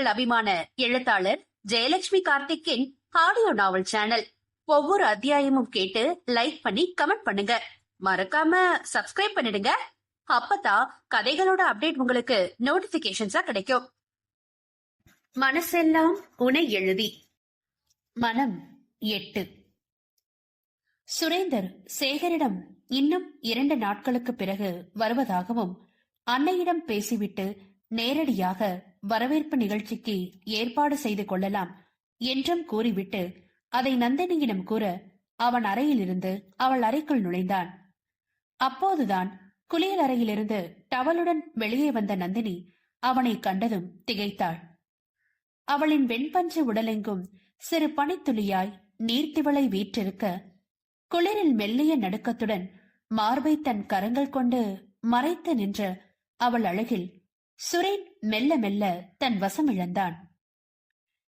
உங்கள் அபிமான எழுத்தாளர் ஜெயலட்சுமி கார்த்திக்கின் ஆடியோ நாவல் சேனல் ஒவ்வொரு அத்தியாயமும் கேட்டு லைக் பண்ணி கமெண்ட் பண்ணுங்க. மறக்காம சப்ஸ்கிரைப் பண்ணிடுங்க. அப்பதான் கதைகளோட அப்டேட் உங்களுக்கு நோட்டிபிகேஷன்ஸா கிடைக்கும். மனசெல்லாம் உனை எழுதி. மனம் எட்டு. சுரேந்தர் சேகரிடம் இன்னும் இரண்டு நாட்களுக்கு பிறகு வருவதாகவும் அன்னையிடம் பேசிவிட்டு நேரடியாக வரவேற்பு நிகழ்ச்சிக்கு ஏற்பாடு செய்து கொள்ளலாம் என்றும் கூறிவிட்டு அதை நந்தினியிடம் கூற அவன் அறையிலிருந்து அவள் அறைக்குள் நுழைந்தான். அப்போதுதான் குளியல் அறையிலிருந்து டவலுடன் வெளியே வந்த நந்தினி அவனை கண்டதும் திகைத்தாள். அவளின் வெண்பஞ்சு உடலெங்கும் சிறு பனித்துளியாய் நீர்த்திவளை வீற்றிருக்க குளிரில் மெல்லிய நடுக்கத்துடன் மார்பை தன் கரங்கள் கொண்டு மறைத்து நின்ற அவள் அழகில் சுரேன் மெல்ல மெல்ல தன் வசம் இழந்தான்.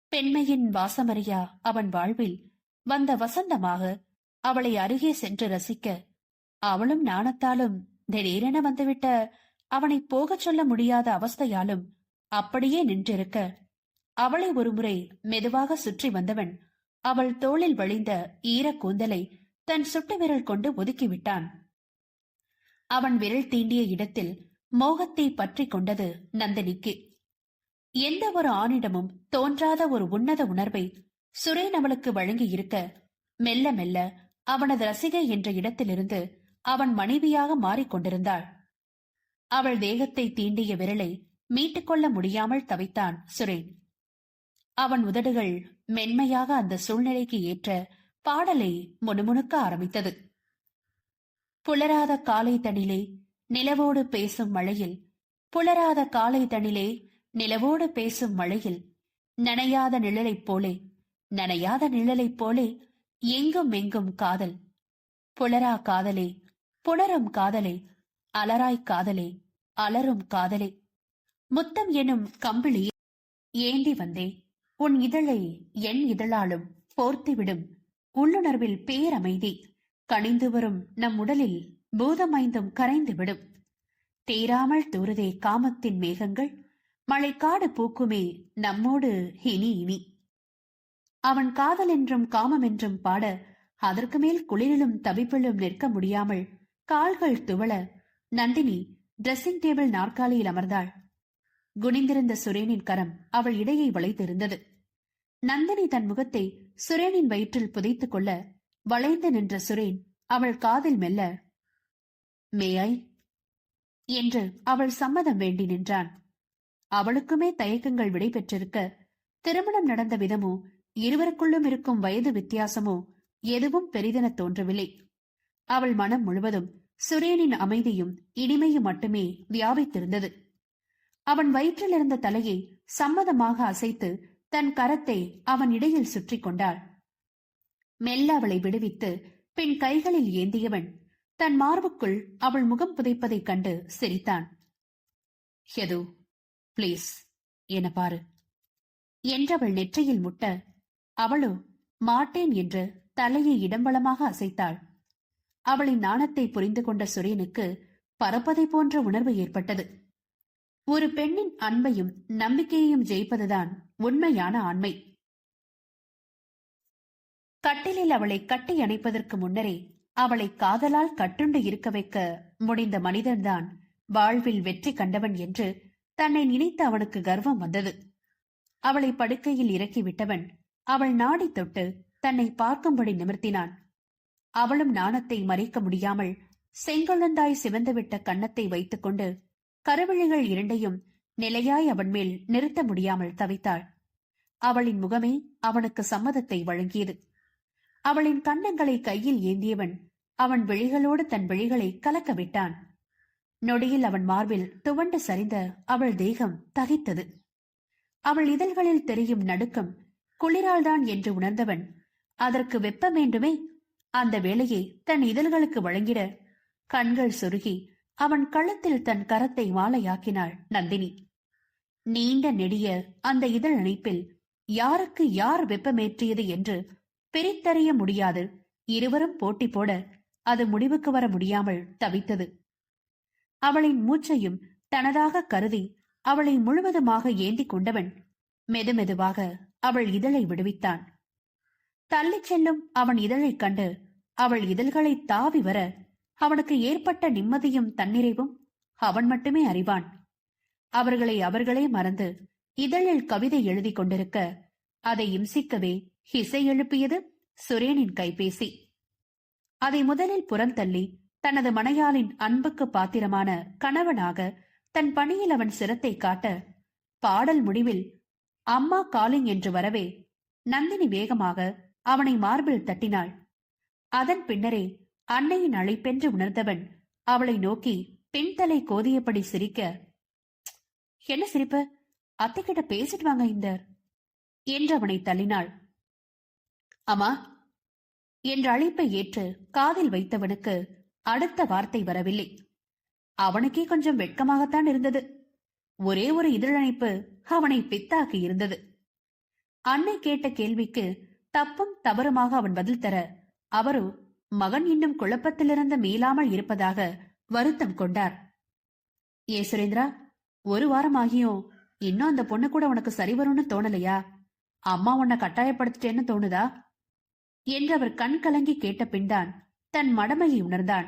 பெண்மையின் வாசமறியா அவன் வாழ்வில் வந்த வசந்தமாக அவளை அருகே சென்று ரசிக்க அவளும் நாணத்தாலும் திடீரென வந்துவிட்ட அவனை போகச் சொல்ல முடியாத அவஸ்தையாலும் அப்படியே நின்றிருக்க அவளை ஒருமுறை மெதுவாக சுற்றி வந்தவன் அவள் தோளில் வழிந்த ஈரக் கூந்தலை தன் சுட்டு விரல் கொண்டு ஒதுக்கிவிட்டான் அவன் விரல் தீண்டிய இடத்தில் மோகத்தை பற்றி கொண்டது நந்தினிக்கு. எந்த ஒரு ஆணிடமும் தோன்றாத ஒரு உன்னத உணர்வை சுரேன் அவளுக்கு வழங்கி இருக்க மெல்ல மெல்ல அவனது ரசிகை என்ற இடத்திலிருந்து அவன் மனைவியாக மாறிக்கொண்டிருந்தாள் அவள் தேகத்தை தீண்டிய விரலை மீட்டுக்கொள்ள முடியாமல் தவித்தான் சுரேன். அவன் உதடுகள் மென்மையாக அந்த சூழ்நிலைக்கு ஏற்ற பாடலை முணுமுணுக்க ஆரம்பித்தது. புலராத காலை தனிலே நிலவோடு பேசும் மழையில். புலராத காலை தனிலே நிலவோடு பேசும் மழையில். நனையாத நிழலைப் போலே நனையாத நிழலைப் போலே எங்கும் எங்கும் காதல். புலரா காதலே புணரும் காதலே அலராய் காதலே அலரும் காதலே. முத்தம் எனும் கம்பிளி ஏந்தி வந்தே உன் இதழை என் இதழாலும் போர்த்திவிடும் உள்ளுணர்வில் பேரமைதி கனிந்து வரும் நம் உடலில் பூதமைந்தும் கரைந்துவிடும். தீராமல் தூருதே காமத்தின் மேகங்கள் மழைக்காடு பூக்குமே நம்மோடு இனி இனி. அவன் காதல் என்றும் காமம் என்றும் பாட அதற்கு மேல் குளிரிலும் தவிப்பிலும் நிற்க முடியாமல் கால்கள் துவள நந்தினி ட்ரெஸ்ஸிங் டேபிள் நாற்காலியில் அமர்ந்தாள். குனிந்திருந்த சுரேனின் கரம் அவள் இடையை வளைத்திருந்தது. நந்தினி தன் முகத்தை சுரேனின் வயிற்றில் புதைத்துக் கொள்ள வளைந்து நின்ற சுரேன் அவள் காதில் மெல்ல மே ஐ என்று அவள் சம்மதம் வேண்டி நின்றான். அவளுக்குமே தயக்கங்கள் விடைபெற்றிருக்க திருமணம் நடந்த விதமோ இருவருக்குள்ளும் இருக்கும் வயது வித்தியாசமோ எதுவும் பெரிதென தோன்றவில்லை. அவள் மனம் முழுவதும் சுரேனின் அமைதியும் இனிமையும் மட்டுமே வியாபித்திருந்தது. அவன் வயிற்றில் இருந்த தலையை சம்மதமாக அசைத்து தன் கரத்தை அவன் இடையில் சுற்றி கொண்டாள். மெல்ல அவளை விடுவித்து பின் கைகளில் ஏந்தியவன் தன் மார்புக்குள் அவள் முகம் புதைப்பதைக் கண்டு சிரித்தான். எது? பிளீஸ் என பாரு. என்றவள் நெற்றியில் முட்ட அவளோ மாட்டேன் என்று தலையை இடம்பலமாக அசைத்தாள். அவளின் நாணத்தை புரிந்து கொண்ட சுரேனுக்கு பறப்பதை போன்ற உணர்வு ஏற்பட்டது. ஒரு பெண்ணின் அன்பையும் நம்பிக்கையையும் ஜெயிப்பதுதான் உண்மையான ஆண்மை. கட்டிலில் அவளை கட்டி அணைப்பதற்கு முன்னரே அவளை காதலால் கட்டுண்டு இருக்க வைக்க முடிந்த மனிதன்தான் வாழ்வில் வெற்றி கண்டவன் என்று தன்னை நினைத்து அவனுக்கு கர்வம் வந்தது. அவளை படுக்கையில் இறக்கிவிட்டவன் அவள் நாடி தொட்டு தன்னை பார்க்கும்படி நிமிர்த்தினான். அவளும் நாணத்தை மறைக்க முடியாமல் செங்கொழுந்தாய் சிவந்துவிட்ட கன்னத்தை வைத்துக்கொண்டு கருவிழிகள் இரண்டையும் நிலையாய் அவன் மேல் நிறுத்த முடியாமல் தவித்தாள். அவளின் முகமே அவனுக்கு சம்மதத்தை வழங்கியது. அவளின் கன்னங்களை கையில் ஏந்தியவன் அவன் விழிகளோடு தன் விழிகளை கலக்க விட்டான். நொடியில் அவன் மார்பில் துவண்டு சரிந்த அவள் தேகம் தகித்தது. அவள் இதழ்களில் தெரியும் நடுக்கம் குளிரால்தான் என்று உணர்ந்தவன் அதற்கு வெப்பம் வேண்டுமே? அந்த வேலையை தன் இதழ்களுக்கு வழங்கிட கண்கள் சுருகி அவன் கழுத்தில் தன் கரத்தை மாலையாக்கினாள் நந்தினி. நீண்ட நெடிய அந்த இதழ் அணைப்பில் யாருக்கு யார் வெப்பமேற்றியது என்று பிரித்தறிய முடியாது. இருவரும் போட்டி போட அது முடிவுக்கு வர முடியாமல் தவித்தது. அவளின் மூச்சையும் தனதாக கருதி அவளை முழுவதுமாக ஏந்தி கொண்டவன் மெதுமெதுவாக அவள் இதழை விடுவித்தான். தள்ளிச் செல்லும் அவன் இதழைக் கண்டு அவள் இதழ்களை தாவி வர அவனுக்கு ஏற்பட்ட நிம்மதியும் தன்னிறைவும் அவன் மட்டுமே அறிவான். அவர்களை அவர்களே மறந்து இதழில் கவிதை எழுதிக் கொண்டிருக்க அதை இம்சிக்கவே இசை எழுப்பியது சுரேனின் கைபேசி. அதை முதலில் புறந்தள்ளி தனது மனையாளின் அன்புக்கு பாத்திரமான கணவனாக தன் பணியில் அவன் சிரத்தை காட்ட பாடல் முடிவில் அம்மா காலிங் என்று வரவே நந்தினி வேகமாக அவனை மார்பில் தட்டினாள். அதன் பின்னரே அன்னையின் அழைப்பென்று உணர்ந்தவன் அவளை நோக்கி பின்தலை கோதியபடி சிரிக்க என்ன சிரிப்பு? அத்தை கிட்ட பேசிட்டு வாங்க இந்த என்று அவனை தள்ளினாள். அம்மா என்ற அழைப்பை ஏற்று காதில் வைத்தவனுக்கு அடுத்த வார்த்தை வரவில்லை. அவனுக்கே கொஞ்சம் வெட்கமாகத்தான் இருந்தது. ஒரே ஒரு இதழணைப்பு அவனை பித்தாக்கி இருந்தது. அன்னை கேட்ட கேள்விக்கு தப்பும் தவறுமாக அவன் பதில் தர அவரோ மகன் இன்னும் குழப்பத்திலிருந்து மீளாமல் இருப்பதாக வருத்தம் கொண்டார். ஏ சுரேந்திரா ஒரு வாரம் ஆகியும் இன்னும் அந்த பொண்ணு கூட உனக்கு சரி வரும்னு தோணலையா? அம்மா உன்னை கட்டாயப்படுத்திட்டேன்னு தோணுதா? என்று அவர் கண் கலங்கி கேட்ட பின்தான் தன் மடமையை உணர்ந்தான்.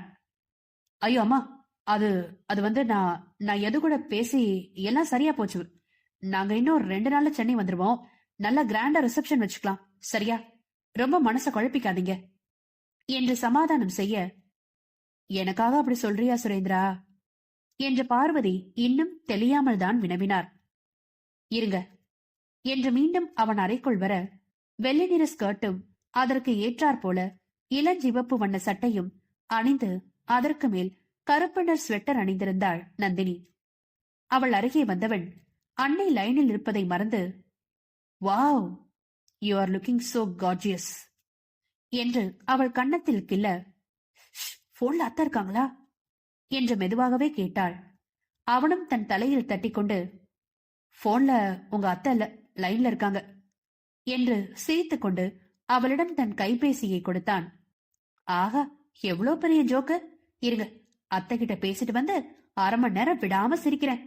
ஐயோ அம்மா அது அது வந்து நான் நான் எது கூட பேசி எல்லாம் சரியா போச்சு. நாங்க இன்னும் ஒரு ரெண்டு நாள்ல சென்னை வந்துருவோம். நல்ல கிராண்டா ரிசப்ஷன் வச்சுக்கலாம். சரியா? ரொம்ப மனச குழப்பிக்காதீங்க. என்று சமாதானம் செய்ய எனக்காக அப்படி சொல்றியா சுரேந்திரா? என்று பார்வதி இன்னும் தெளியாமல் தான் வினவினார். இருங்க. என்று மீண்டும் அவன் அறைக்குள் வர வெள்ளை நிற ஸ்கர்ட்டும் அதற்கு ஏற்றாற்போல இளஞ்சிவப்பு வண்ண சட்டையும் அணிந்து அதற்கு மேல் கருப்பினர் ஸ்வெட்டர் அணிந்திருந்தாள் நந்தினி. அவள் அருகே வந்தவன் அன்னை லைனில் இருப்பதை மறந்து wow you are looking so gorgeous என்று அவள் கன்னத்தில் கில்ல போன்ல அத்தை இருக்காங்களா? என்று மெதுவாகவே கேட்டாள். அவனும் தன் தலையில் தட்டிக்கொண்டு போன்ல உங்க அத்தை லைன்ல இருக்காங்க என்று சிரித்துக்கொண்டு அவளிடம் தன் கைபேசியை கொடுத்தான். ஆகா எவ்வளவு பெரிய ஜோக்கு? இருங்க அத்தை கிட்ட பேசிட்டு வந்து அரை மணி நேரம் விடாம சிரிக்கிறேன்.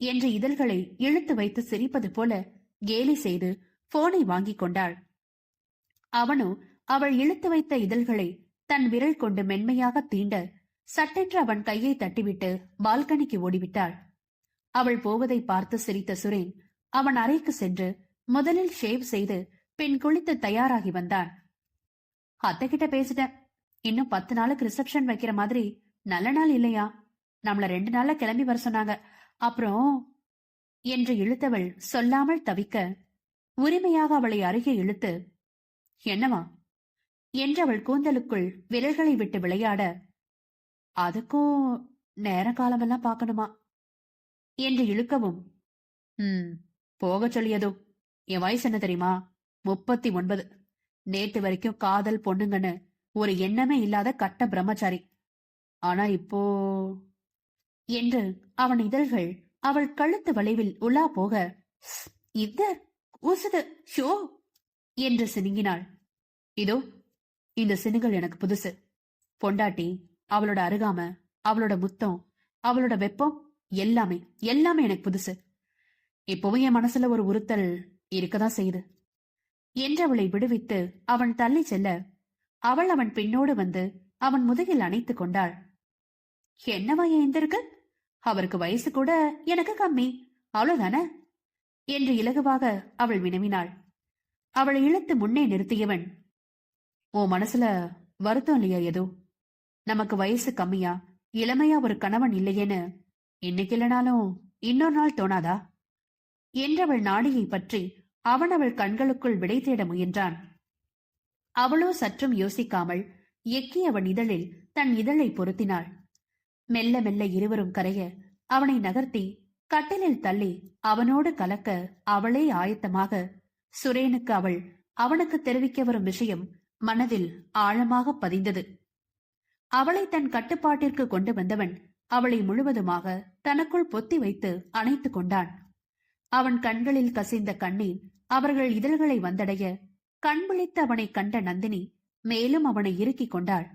என்று இதழ்களை இழுத்து வைத்து சிரிப்பது போல கேலி செய்து போனை வாங்கிக் கொண்டாள். அவனோ அவள் இழுத்து வைத்த இதழ்களை தன் விரல் கொண்டு மென்மையாக தீண்ட சட்டென்று அவன் கையை தட்டிவிட்டு பால்கனிக்கு ஓடிவிட்டாள். அவள் போவதை பார்த்து சிரித்த சுரேன் அவன் அறைக்கு சென்று முதலில் ஷேவ் செய்து பின் குளித்து தயாராகி வந்தான் அத்தை கிட்ட பேசிட்டேன். இன்னும் பத்து நாளுக்கு ரிசப்ஷன் வைக்கிற மாதிரி நல்ல நாள் இல்லையா? நம்மள ரெண்டு நாள்ல கிளம்பி வர சொன்னாங்க. அப்புறம் என்று இழுத்தவள் சொல்லாமல் தவிக்க உரிமையாக அவளை அருகே இழுத்து என்னவா என்று அவள் கூந்தலுக்குள் விரல்களை விட்டு விளையாட அதுக்கும் நேர காலமெல்லாம் பார்க்கணுமா? என்று இழுக்கவும் ம் போக சொல்லியதோ? என் வயசு என்ன தெரியுமா? முப்பத்தி ஒன்பது நேத்து வரைக்கும் காதல் பொண்ணுங்கன்னு ஒரு எண்ணமே இல்லாத கட்ட பிரம்மச்சாரி. ஆனா இப்போ என்று அவன் இதழ்கள் அவள் கழுத்து வளைவில் உலா போக இதர் ஊசுது ஷோ! என்று சினுங்கினாள். இதோ இந்த சினுங்கள் எனக்கு புதுசு. பொண்டாட்டி அவளோட அருகாம அவளோட முத்தம் அவளோட வெப்பம் எல்லாமே எல்லாமே எனக்கு புதுசு. இப்பவும் என் மனசுல ஒரு உறுத்தல் இருக்கதான் செய்யுது. என்றவளை விடுவித்து அவன் தள்ளி செல்ல அவள் அவன் பின்னோடு வந்து அவன் முதுகில் அணைத்துக் கொண்டாள். என்னவா எந்திருக்கு? அவருக்கு வயசு கூட எனக்கு கம்மி. அவ்வளவுதானே? என்று இலகுவாக அவள் வினவினாள். அவளை இழுத்து முன்னே நிறுத்தியவன் உன் மனசுல வருத்தம் இல்லையா ஏதோ? நமக்கு வயசு கம்மியா? இளமையா ஒரு கணவன் இல்லையேன்னு இன்னைக்கு இல்லைனாலும் இன்னொரு நாள் தோணாதா? என்றவள் நாடியை பற்றி அவன் அவள் கண்களுக்குள் விடை தேட முயன்றான். அவளோ சற்றும் யோசிக்காமல் எக்கி அவன் இதழில் தன் இதழை பொருத்தினாள். மெல்ல மெல்ல இருவரும் கரைய அவனை நகர்த்தி கட்டிலில் தள்ளி அவனோடு கலக்க அவளே ஆயத்தமாக சுரேனுக்கு அவள் அவனுக்கு தெரிவிக்க வரும் விஷயம் மனதில் ஆழமாக பதிந்தது. அவளை தன் கட்டுப்பாட்டிற்கு கொண்டு வந்தவன் அவளை முழுவதுமாக தனக்குள் பொத்தி வைத்து அணைத்துக் கொண்டான். அவன் கண்களில் கசிந்த கண்ணீர் அவர்கள் இதழ்களை வந்தடைய கண் விழித்து அவனை கண்ட நந்தினி மேலும் அவனை இறுக்கிக் கொண்டாள்.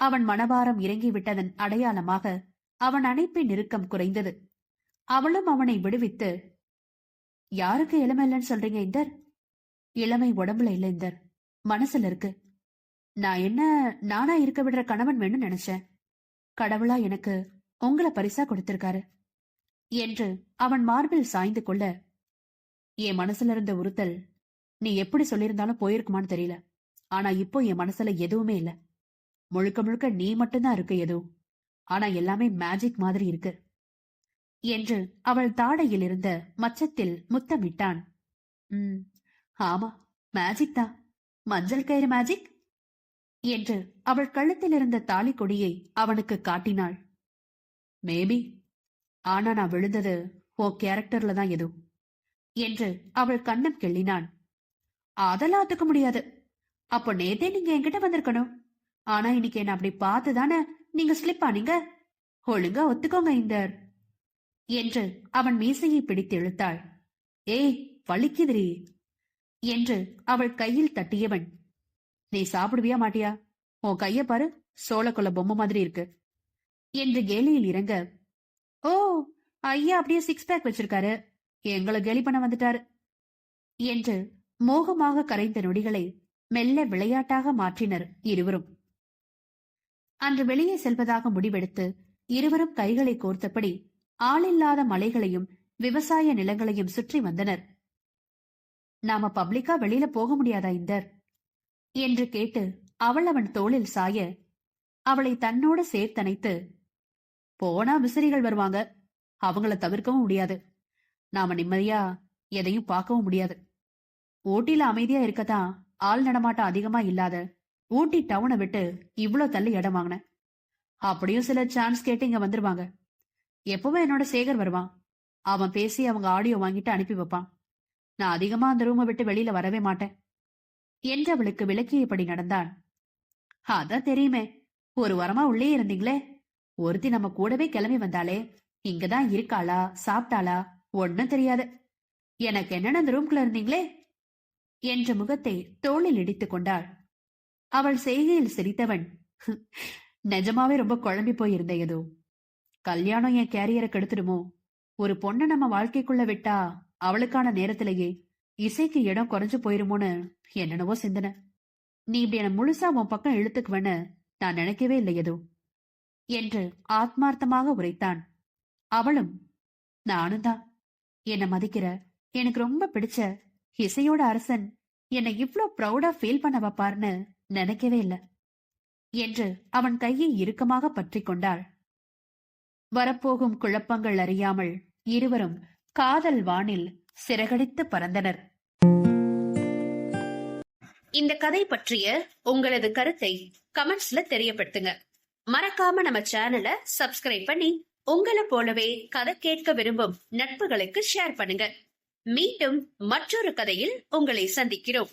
அவன் மனபாரம் இறங்கிவிட்டதன் அடையாளமாக அவன் அணைப்பின் நெருக்கம் குறைந்தது. அவளும் அவனை விடுவித்து யாருக்கு இளமை இல்லைன்னு சொல்றீங்க இந்தர்? இளமை உடம்புல இல்ல இந்தர். மனசுல இருக்கு. நான் என்ன நானா இருக்க விடுற கணவன் வேணும்னு நினைச்சேன். கடவுளா எனக்கு உங்களை பரிசா கொடுத்திருக்காரு என்று அவன் மார்பில் சாய்ந்து கொள்ள என் மனசுல இருந்த உறுத்தல் நீ எப்படி சொல்லியிருந்தாலும் போயிருக்குமான்னு தெரியல. ஆனா இப்போ என் மனசுல எதுவுமே இல்ல. முழுக்க முழுக்க நீ மட்டும்தான் இருக்கு எதுவும் ஆனா எல்லாமே மேஜிக் மாதிரி இருக்கு. என்று அவள் தாடையில் இருந்த மச்சத்தில் முத்தமிட்டான். உம் ஆமா மேஜிக் தான். மஞ்சள் கயிறு மேஜிக் என்று அவள் கழுத்தில் இருந்த தாலி கொடியை அவனுக்கு காட்டினாள். மேபி ஆனா நான் விழுந்தது உன் கேரக்டர்ல தான் எதுவும் என்று அவள் கண்ணம் கிள்ளினான். அதெல்லாம் ஒத்துக்க முடியாது. அப்போ நேத்தே நீங்க என்கிட்ட வந்திருக்கணும். ஆனா இன்னைக்கு என்ன அப்படி பார்த்து தானே நீங்க ஸ்லிப் ஆனீங்க? ஒழுங்கா ஒத்துக்கோங்க இந்தர். என்று அவன் மீசையை பிடித்து இழுத்தாள். ஏய் வலிக்குதிரி என்று அவள் கையில் தட்டியவன். நீ சாப்பிடுவியா மாட்டியா? உன் கைய பாரு சோளக்குள்ள பொம்மை மாதிரி இருக்கு. என்று கேலியில் இறங்க. ஓ ஐயா அப்படியே சிக்ஸ் பேக் வச்சிருக்காரு. எங்களை கேலி பண்ண வந்துட்டாரு. என்று மோகமாக கரைந்த நொடிகளை மெல்ல விளையாட்டாக மாற்றினர் இருவரும். அன்று வெளியே செல்வதாக முடிவெடுத்து இருவரும் கைகளை கோர்த்தபடி ஆளில்லாத மலைகளையும் விவசாய நிலங்களையும் சுற்றி வந்தனர். நாம பப்ளிக்கா வெளியில போக முடியாதா இந்தர்? என்று கேட்டு அவள் அவன் தோளில் சாய அவளை தன்னோடு சேர்த்தனைத்து போனா விசிறிகள் வருவாங்க. அவங்கள தவிர்க்கவும் முடியாது. நாம நிம்மதியா எதையும் பார்க்கவும் முடியாது. ஊட்டியில அமைதியா இருக்கத்தான் ஆள் நடமாட்டம் அதிகமா இல்லாத ஊட்டி டவுனை விட்டு இவ்ளோ தள்ளி இடம் வாங்கினேன். அப்படியும் சில சான்ஸ் கேட்டு இங்க வந்துருவாங்க. எப்பவும் என்னோட சேகர் வருவான். அவன் பேசி அவங்க ஆடியோ வாங்கிட்டு அனுப்பி வைப்பான். நான் அதிகமா அந்த ரூமை விட்டு வெளியில வரவே மாட்டேன். என்று அவளுக்கு விளக்கியபடி நடந்தான் அதான் தெரியுமே. ஒரு வாரமா உள்ளே இருந்தீங்களே. ஒருத்தி நம்ம கூடவே கிளம்பி வந்தாலே இங்கதான் இருக்காளா சாப்பிட்டாளா ஒன்னும் தெரியாது. எனக்கு என்னென்ன அந்த ரூம்குள்ள இருந்தீங்களே? என்ற முகத்தை தோளில் இடித்துக் கொண்டாள். அவள் செய்கையில் சிரித்தவன். நிஜமாவே ரொம்ப குழம்பி போயிருந்த ஏதோ. கல்யாணம் என் கேரியரை கெடுத்துடுமோ ஒரு பொண்ணை நம்ம வாழ்க்கைக்குள்ள விட்டா அவளுக்கான நேரத்திலேயே இசைக்கு இடம் குறைஞ்சு போயிருமோன்னு என்னென்னவோ சிந்தனை. நீ இப்படி என்ன முழுசா உன் பக்கம் இழுத்துக்குவேன்னு நான் நினைக்கவே இல்லை ஏதோ. என்று ஆத்மார்த்தமாக உரைத்தான். அவளும் நானும் தான். என்னை மதிக்கிற எனக்கு ரொம்ப பிடிச்ச இசையோட அரசன் என்னை இவ்ளோ ப்ரௌடா ஃபீல் பண்ண வைப்பார்னு நினைக்கவே இல்ல. என்று அவன் கையை இறுக்கமாக பற்றி கொண்டாள். வரப்போகும் குழப்பங்கள் அறியாமல் இருவரும் காதல் வானில் சிறகடித்து பறந்தனர். இந்த கதை பற்றிய உங்களது கருத்தை கமெண்ட்ஸ்ல தெரியப்படுத்துங்க. மறக்காம நம்ம சேனலை சப்ஸ்கிரைப் பண்ணி உங்களை போலவே கதை கேட்க விரும்பும் நட்புகளுக்கு ஷேர் பண்ணுங்க. மீண்டும் மற்றொரு கதையில் உங்களை சந்திக்கிறோம்.